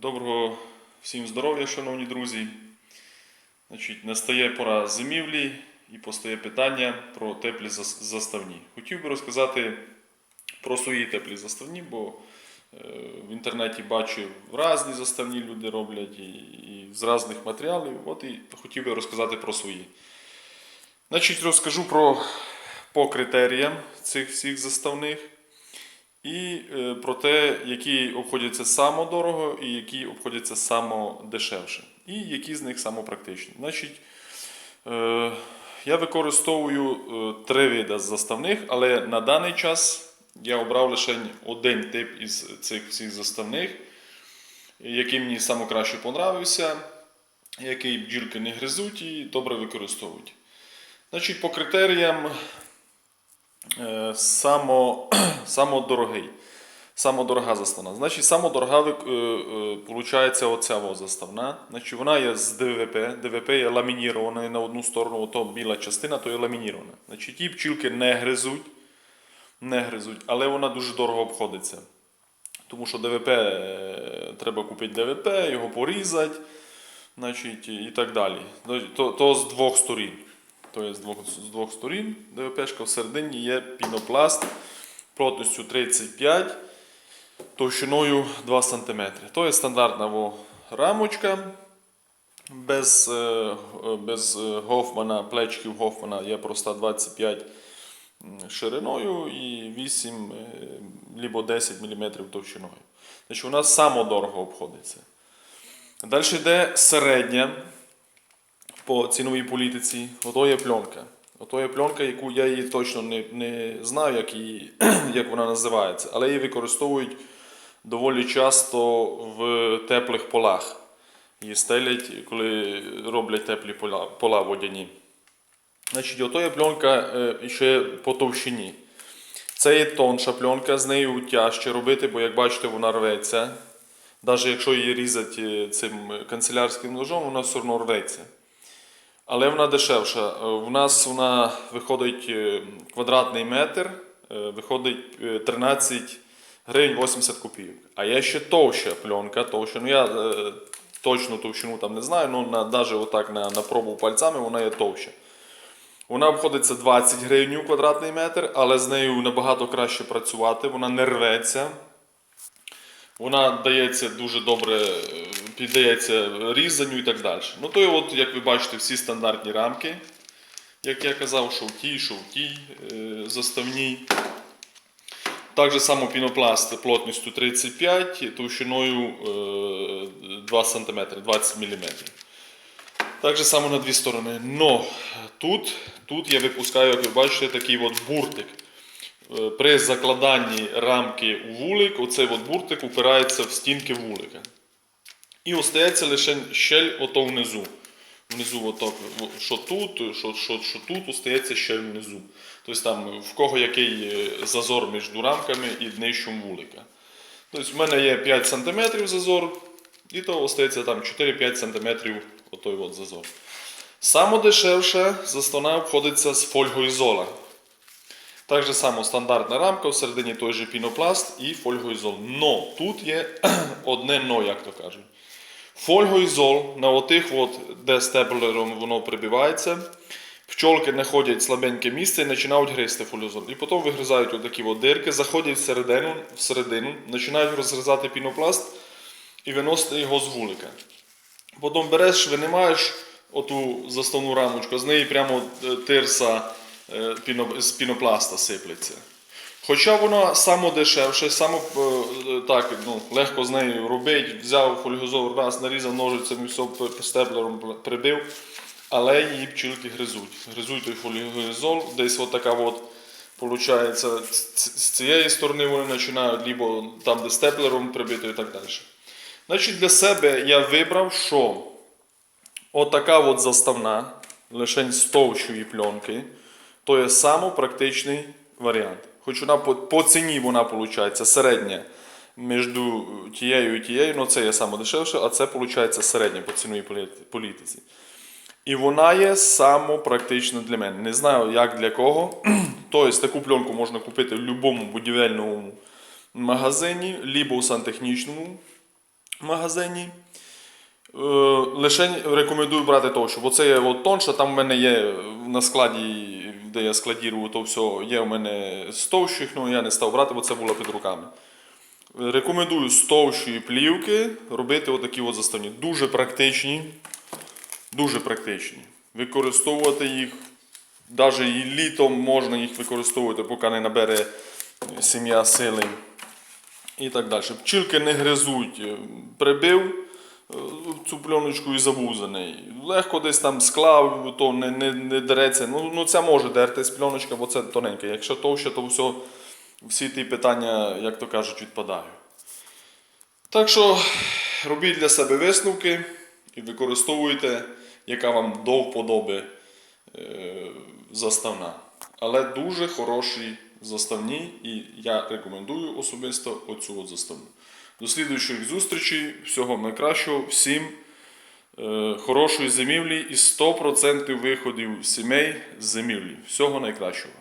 Доброго всім здоров'я, шановні друзі. Значить, настає пора зимівлі і постає питання про теплі заставні. Хотів би розказати про свої теплі заставні, бо е, в інтернеті бачив різні заставні люди роблять і, і з різних матеріалів. От і хотів би розказати про свої. Значить, розкажу про по критеріям цих всіх заставних. І е, про те, які обходяться самодорого і які обходяться самодешевше. І які з них самопрактичні. Значить, е, я використовую е, три види заставних, але на даний час я обрав лише один тип із цих всіх заставних, який мені найкраще понравився, який бджілки не гризуть і добре використовують. Значить, по критеріям само, самодорогий. Самодорога заставна. Значить, самодорога е, е, получається оця заставна. Значить, вона є з ДВП. ДВП є ламінірована на одну сторону, ото біла частина, то є ламінірована. Значить, ті пчілки не гризуть, не гризуть, але вона дуже дорого обходиться. Тому що ДВП е, треба купити ДВП, його порізати, значить, і так далі. То, то з двох сторін. То є з двох, з двох сторін ДВПшка всередині є пінопласт плотністю 35, товщиною 2 см. То є стандартна рамочка. Без, е, без е, Гофмана, плечків Гофмана є проста 25 шириною і 8 е, либо 10 мм товщиною. Значить, у нас самодорого обходиться. Далі йде середня по ціновій політиці, ото є пленка. Ото є пленка, яку я її точно не, не знаю, як, її, як вона називається, але її використовують доволі часто в теплих полах. Її стелять, коли роблять теплі поля, пола водяні. Значить, ото є пленка е, ще по товщині. Це є тонша пленка, з нею тяжче робити, бо як бачите, вона рветься. Навіть якщо її різати цим канцелярським ножом, вона все одно рветься. Але вона дешевша. Е, В нас вона виходить е, квадратний метр, е, виходить е, 13 гривень 80 копійок. А є ще товща пленка, товща. Ну я е, точну товщину там не знаю, ну на, навіть отак на, на пробу пальцями вона є товща. Вона обходиться 20 гривень квадратний метр, але з нею набагато краще працювати, вона не рветься. Вона дається дуже добре, е, піддається різанню і так далі. Ну то от, як ви бачите, всі стандартні рамки. Як я казав, шовті, шовті, е, заставні. Так само пінопласт плотністю 35, товщиною е, 2 см, 20 мм. Так само на дві сторони. Но тут, тут я випускаю, як ви бачите, такий от буртик. Е, При закладанні рамки у вулик, оцей от буртик упирається в стінки вулика. І остається лише щель ото внизу. Внизу, ото, що тут, що, що, що тут, остається щель внизу. Тобто там в кого який е, зазор між рамками і днищем вулика. Тобто в мене є 5 см зазор, і то остається там 4-5 см отой от зазор. Саме дешевше заставна обходиться з фольгоізола. Так же само стандартна рамка, всередині той же пінопласт і фольгоізол. Но тут є одне но, як то кажуть. Фольгоізол на отих, от, де степлером воно прибивається, пчолки знаходять слабеньке місце і починають гризти фольгоізол. І потім вигризають отакі от дирки, заходять всередину, всередину, починають розгризати пінопласт і виносити його з вулика. Потім береш, винімаєш оту заставну рамочку, з неї прямо е, тирса е, з пінопласта сиплеться. Хоча вона самодешевше, само е, так, ну, легко з нею робити, взяв фольгозол раз, нарізав ножицями, все п- степлером прибив, але її пчілки гризуть. Гризуть той фольгозол, десь от от, Получається, з цієї сторони вони починають, либо там, де степлером прибито і так далі. Значить, для себе я вибрав, що отака от заставна, лише з товщої пленки, то є самопрактичний варіант. Хоч вона по, по ціні вона виходить середня між тією і тією, ну це є саме дешевше, а це виходить середня по ціновій політиці. І вона є самопрактична для мене. Не знаю, як для кого. Тобто таку пленку можна купити в будь-якому будівельному магазині, либо у сантехнічному магазині. Е, Лише рекомендую брати товщу, бо це є от тонша, там в мене є на складі, де я складірую, то все є у мене з товщих, ну я не став брати, бо це було під руками. Рекомендую з плівки робити отакі от заставні. Дуже практичні. Дуже практичні. Використовувати їх, навіть і літом можна їх використовувати, поки не набере сім'я сили і так далі. Пчілки не гризуть. Прибив цю пленочку і забув за неї. Легко десь там склав, то не, не, не дереться. Ну, ну це може дертись пленочка, бо це тоненька. Якщо товще, то все, всі ті питання, як то кажуть, відпадають. Так що робіть для себе висновки і використовуйте, яка вам до вподоби е, заставна. Але дуже хороші заставні, і я рекомендую особисто оцю от заставну. До слідуючих зустрічей, всього найкращого, всім е, хорошої зимівлі і 100% виходів сімей з зимівлі. Всього найкращого.